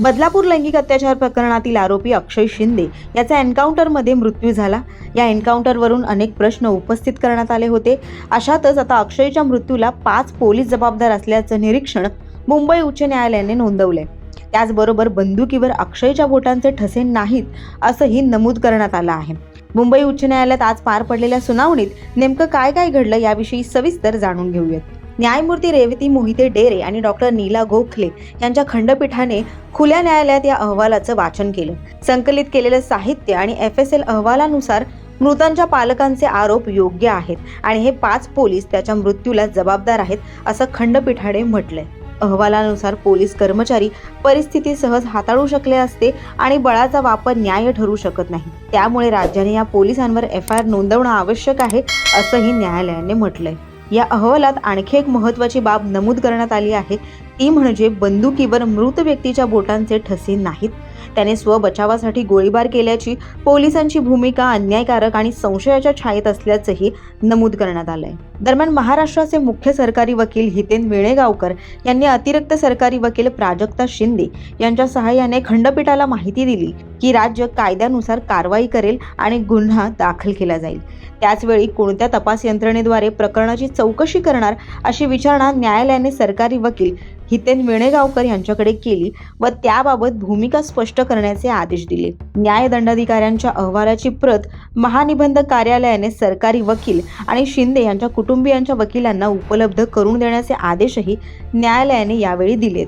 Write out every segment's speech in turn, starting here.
बदलापूर लैंगिक अत्याचार प्रकरणातील आरोपी अक्षय शिंदे याचा एन्काउंटरमध्ये मृत्यू झाला. या एन्काउंटरवरून अनेक प्रश्न उपस्थित करण्यात आले होते. अशातच आता अक्षयच्या मृत्यूला पाच पोलीस जबाबदार असल्याचं निरीक्षण मुंबई उच्च न्यायालयाने नोंदवलंय. त्याचबरोबर बंदुकीवर अक्षयच्या बोटांचे ठसे नाहीत असंही नमूद करण्यात आलं आहे. मुंबई उच्च न्यायालयात आज पार पडलेल्या सुनावणीत नेमकं काय काय घडलं याविषयी सविस्तर जाणून घेऊयात. न्यायमूर्ती रेवती मोहिते डेरे आणि डॉक्टर नीला गोखले यांच्या खंडपीठाने खुल्या न्यायालयात या अहवालाचं वाचन केलं. संकलित केलेलं साहित्य आणि एफ एस एल अहवालानुसार मृतांच्या पालकांचे आरोप योग्य आहेत आणि हे पाच पोलीस त्याच्या मृत्यूला जबाबदार आहेत असं खंडपीठाने म्हटलंय. अहवालानुसार पोलीस कर्मचारी परिस्थिती सहज हाताळू शकले असते आणि बळाचा वापर न्याय ठरू शकत नाही. त्यामुळे राज्याने या पोलिसांवर एफ आय आर नोंदवणं आवश्यक आहे असंही न्यायालयाने म्हटलंय. या अहवालात आणखी एक महत्त्वाची बाब नमूद करण्यात आली आहे. ती म्हणजे बंदुकीवर मृत व्यक्तीच्या बोटांचे ठसे नाहीत. त्याने स्वबचावासाठी गोळीबार केल्याची पोलिसांची भूमिका अन्यायकारक आणि संशयाच्या छायेत असल्याचंही नमूद करण्यात आलंय. दरम्यान महाराष्ट्राचे मुख्य सरकारी वकील हितेन वेणेगावकर यांनी अतिरिक्त सरकारी वकील प्राजक्ता शिंदे यांच्या सहाय्याने खंडपीठाला माहिती दिली की राज्य कायद्यानुसार कारवाई करेल आणि गुन्हा दाखल केला जाईल. त्याचवेळी कोणत्या तपास यंत्रणेद्वारे प्रकरणाची चौकशी करणार अशी विचारणा न्यायालयाने सरकारी वकील हितेन विणेगावकर यांच्याकडे केली व त्याबाबत भूमिका स्पष्ट करण्याचे आदेश दिले. न्यायदंडाधिकाऱ्यांच्या अहवालाची प्रत महानिबंधक कार्यालयाने सरकारी वकील आणि शिंदे यांच्या कुटुंबियांच्या वकिलांना उपलब्ध करून देण्याचे आदेशही न्यायालयाने यावेळी दिलेत.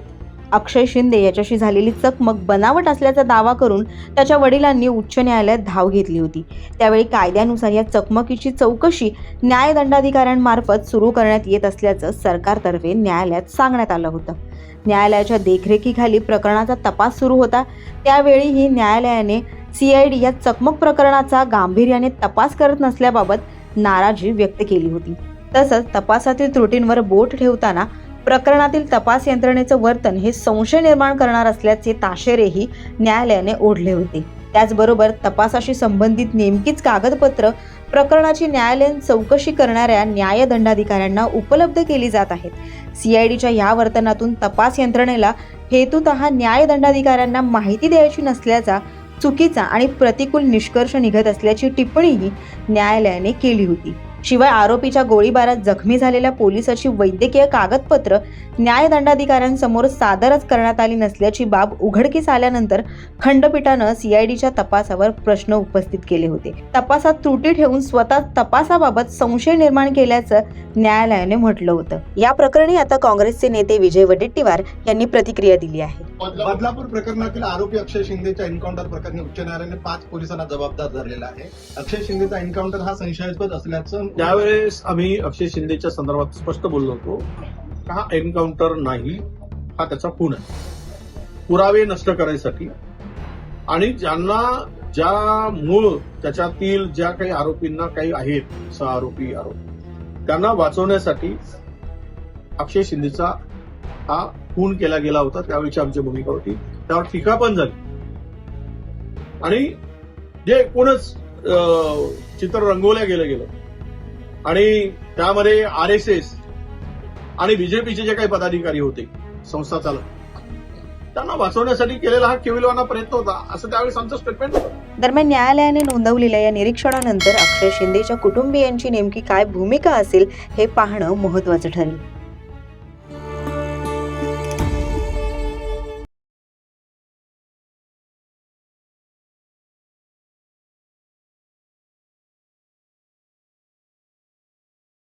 अक्षय शिंदे याच्याशी झालेली चकमक बनावट असल्याचा दावा करून त्याच्या वडिलांनी उच्च न्यायालयात धाव घेतली होती. त्यावेळी कायद्यानुसार या चकमकीची चौकशी न्यायदंडाधिकाऱ्यांमार्फत सुरू करण्यात येत असल्याचं सरकारतर्फे न्यायालयात सांगण्यात आलं होतं. न्यायालयाच्या देखरेखीखाली प्रकरणाचा तपास सुरू होता. त्यावेळीही न्यायालयाने सीआयडी या चकमक प्रकरणाचा गांभीर्याने तपास करत नसल्याबाबत नाराजी व्यक्त केली होती. तसंच तपासातील त्रुटींवर बोट ठेवताना प्रकरणातील तपास यंत्रणेचं वर्तन हे संशय निर्माण करणार असल्याचे ताशेरेही न्यायालयाने ओढले होते. त्याचबरोबर तपासाशी संबंधित नेमकीच कागदपत्र प्रकरणाची न्यायालयीन चौकशी करणाऱ्या न्यायदंडाधिकाऱ्यांना उपलब्ध केली जात आहेत. सीआयडीच्या या वर्तनातून तपास यंत्रणेला हेतुत न्यायदंडाधिकाऱ्यांना माहिती द्यायची नसल्याचा चुकीचा आणि प्रतिकूल निष्कर्ष निघत असल्याची टिप्पणीही न्यायालयाने केली होती. शिवाय आरोपीच्या गोळीबारात जखमी झालेल्या पोलिसाची वैद्यकीय कागदपत्र न्यायदंडाधिकाऱ्यांसमोर सादरच करण्यात आली नसल्याची बाब उघडकीस आल्यानंतर खंडपीठानं सीआयडीच्या तपासावर प्रश्न उपस्थित केले होते. तपासात त्रुटी ठेवून स्वतः तपासाबाबत संशय निर्माण केल्याचं न्यायालयाने म्हटलं होतं. या प्रकरणी आता काँग्रेसचे नेते विजय वडेट्टीवार यांनी प्रतिक्रिया दिली आहे. बदलापूर प्रकरणातील आरोपी अक्षय शिंदेच्या एन्काउंटर प्रकरणी उच्च न्यायालयाने पाच पोलिसांना जबाबदार धरलेला आहे. अक्षय शिंदेचा एन्काउंटर हा संशयास्पद असल्याचं त्यावेळेस आम्ही अक्षय शिंदेच्या संदर्भात स्पष्ट बोललो होतो. हा एन्काउंटर नाही हा त्याचा खून आहे. पुरावे नष्ट करायसाठी आणि ज्यांना ज्या मूळ त्याच्यातील ज्या काही आरोपींना काही आहेत सह आरोपी आरोपी त्यांना वाचवण्यासाठी अक्षय शिंदेचा हा खून केला गेला होता त्यावेळीची आमची भूमिका होती. त्यावर टीका पण झाली. आणि जे एकूणच अं, चित्र रंगवल्या गेलं गेलं. आणि त्यामध्ये आर एस एस आणि बीजेपीचे जे काही पदाधिकारी होते संस्था चालक त्यांना वाचवण्यासाठी केलेला हा केविलवाना प्रयत्न होता असं त्यावेळेस आमचं स्टेटमेंट होतं. दरम्यान न्यायालयाने नोंदवलेल्या या निरीक्षणानंतर अक्षय शिंदेच्या कुटुंबियांची नेमकी काय भूमिका असेल हे पाहणं महत्वाचं ठरेल.